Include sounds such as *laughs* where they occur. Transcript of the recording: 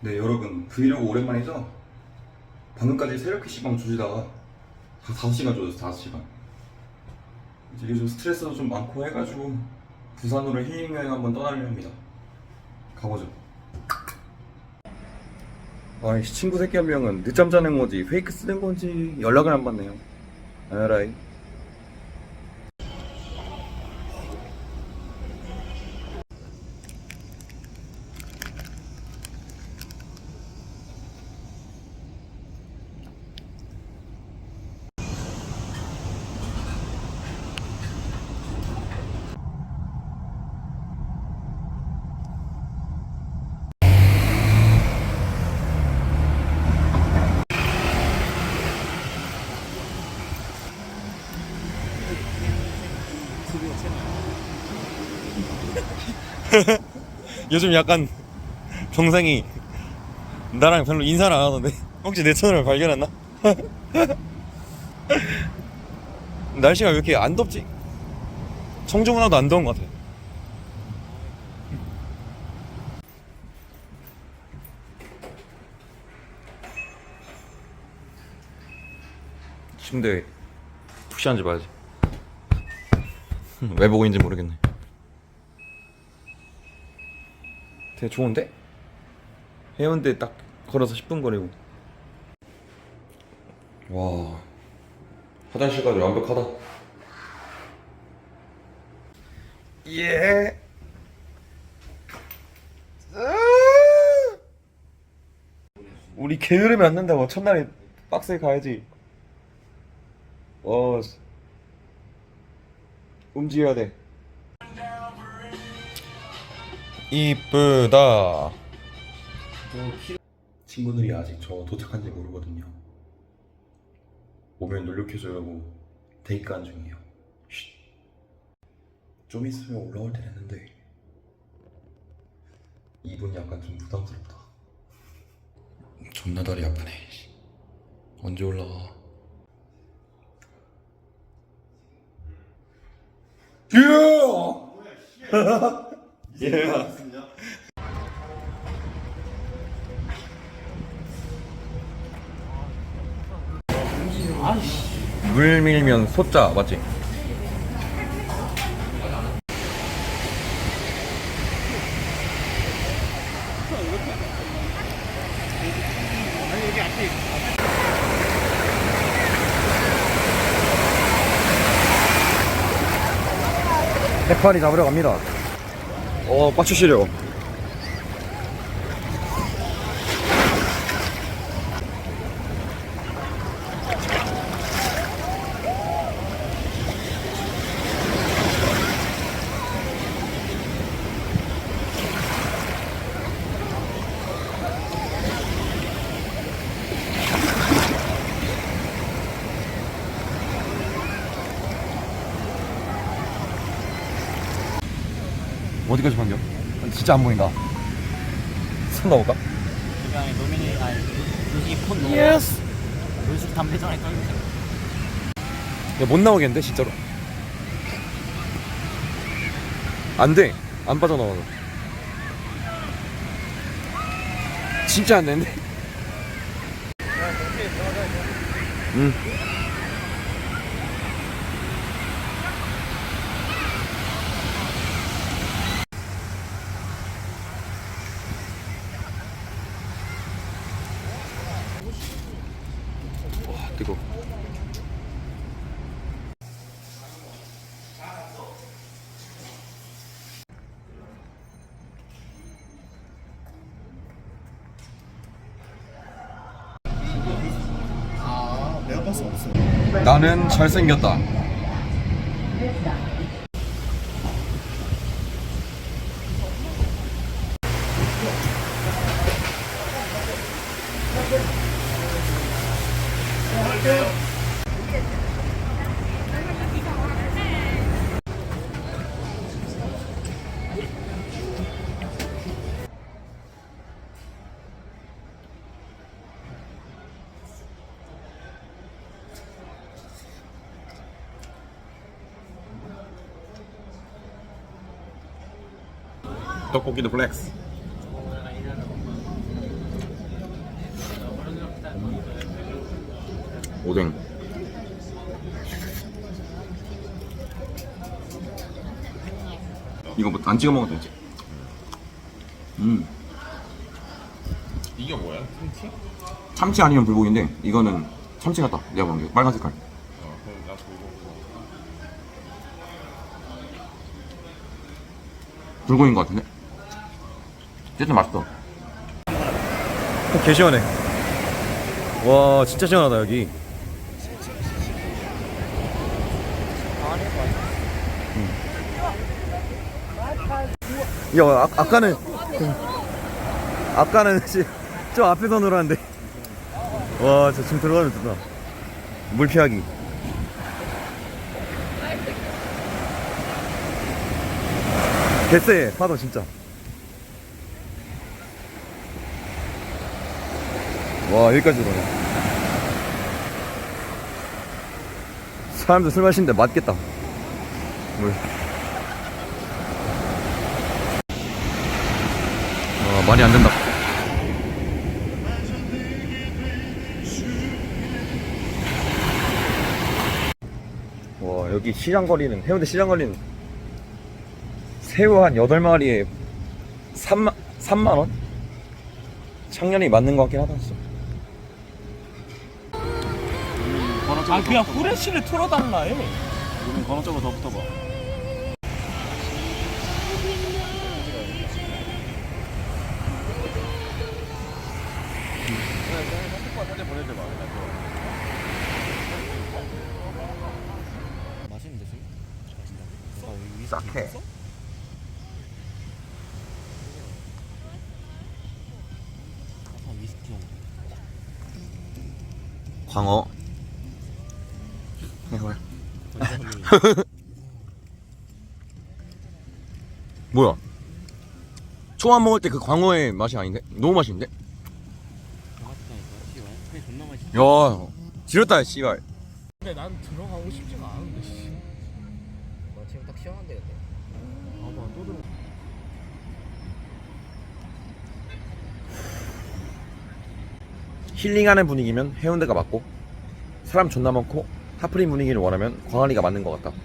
네 여러분 브이로그 오랜만이죠? 방금까지 새벽 PC방 조지다가 다 5시간 조졌어 5시간. 이제 요즘 스트레스도 좀 많고 해가지고 부산으로 힐링 여행 한번 떠나려 합니다. 가보죠. 아이씨 친구 새끼 한 명은 늦잠 자는 건지 페이크 쓰는 건지 연락을 안 받네요. 에라이 *laughs* 요즘 약간 동생이 나랑 별로 인사를 안 하던데 혹시 내 채널을 발견했나? *laughs* 날씨가 왜 이렇게 안 덥지? 청주문 화도 안 더운 것 같아 침대에 푹시 앉아봐야지 *laughs* 왜 보고 있는지 모르겠네 되게 좋은데? 해운대 딱 걸어서 10분 거리고. 와. 화장실까지 완벽하다. 예! 우리 게으르면 안 된다고. 첫날에 빡세게 가야지. 어. 움직여야 돼 이쁘다. 친구들이 아직 저 도착한지 모르거든요. 오면 놀려켜줘라고 데이트한 중이에요. 쉿. 좀 있으면 올라올 때 됐는데. 이분이 약간 좀 부담스럽다. 존나 다리 아프네. 언제 올라와 예! *laughs* 예! 물밀면 소자 맞지? 해파리 잡으러 갑니다. 어, 빡추시려. 어디까지 반겨? 진짜 안 보인다. 손 넣어볼까? 그냥 노미니 아니 여기 폰 넣어 예스! 요즘 담배 전에 떨리죠 야, 못 나오겠는데, 진짜로. 안 돼. 안 빠져나와서. 진짜 안 되는데? 응. 나는 잘생겼다. 떡볶이도 플렉스 오뎅 이거 뭐 안 찍어 먹어도 되지? 음 이게 뭐야? 참치? 참치 아니면 불고기인데 이거는 참치 같다 내가 본게 빨간 색깔 어, 불고기인 것 같은데? 어쨌든 맛있어. 개 시원해. 와 진짜 시원하다 여기. 야 아, 아까는 아까는 *laughs* 씨, 저 앞에서 놀았는데 와 저 지금 들어가면 좋다 물 피하기 개쎄 파도 진짜 와 여기까지 들어오네 사람들 술 마시는데 맞겠다 물 와, 많이 안 된다. 와, 여기 시장 거리는, 해운대 시장 거리는 새우 한 8마리에 3만, 3만원? 작년이 맞는 것 같긴 하다, 진짜. 아 그냥 후레쉬를 틀어달라 해 우린 건어 쪽으로 더 붙어봐. 맛있는데 지금? 싹해. 약간 위스키 형 광어. 해봐. *laughs* 뭐야? 초밥 먹을 때 그 광어의 맛이 아닌데? 너무 맛있는데? 야, 지렸다, 씨발. 근데 난 들어가고 싶지가 않은데 씨 와, 지금 딱 시원한데 근데 아마 또 들어 힐링하는 분위기면 해운대가 맞고, 사람 존나 많고, 하프린 분위기를 원하면 광안리가 맞는 것 같다.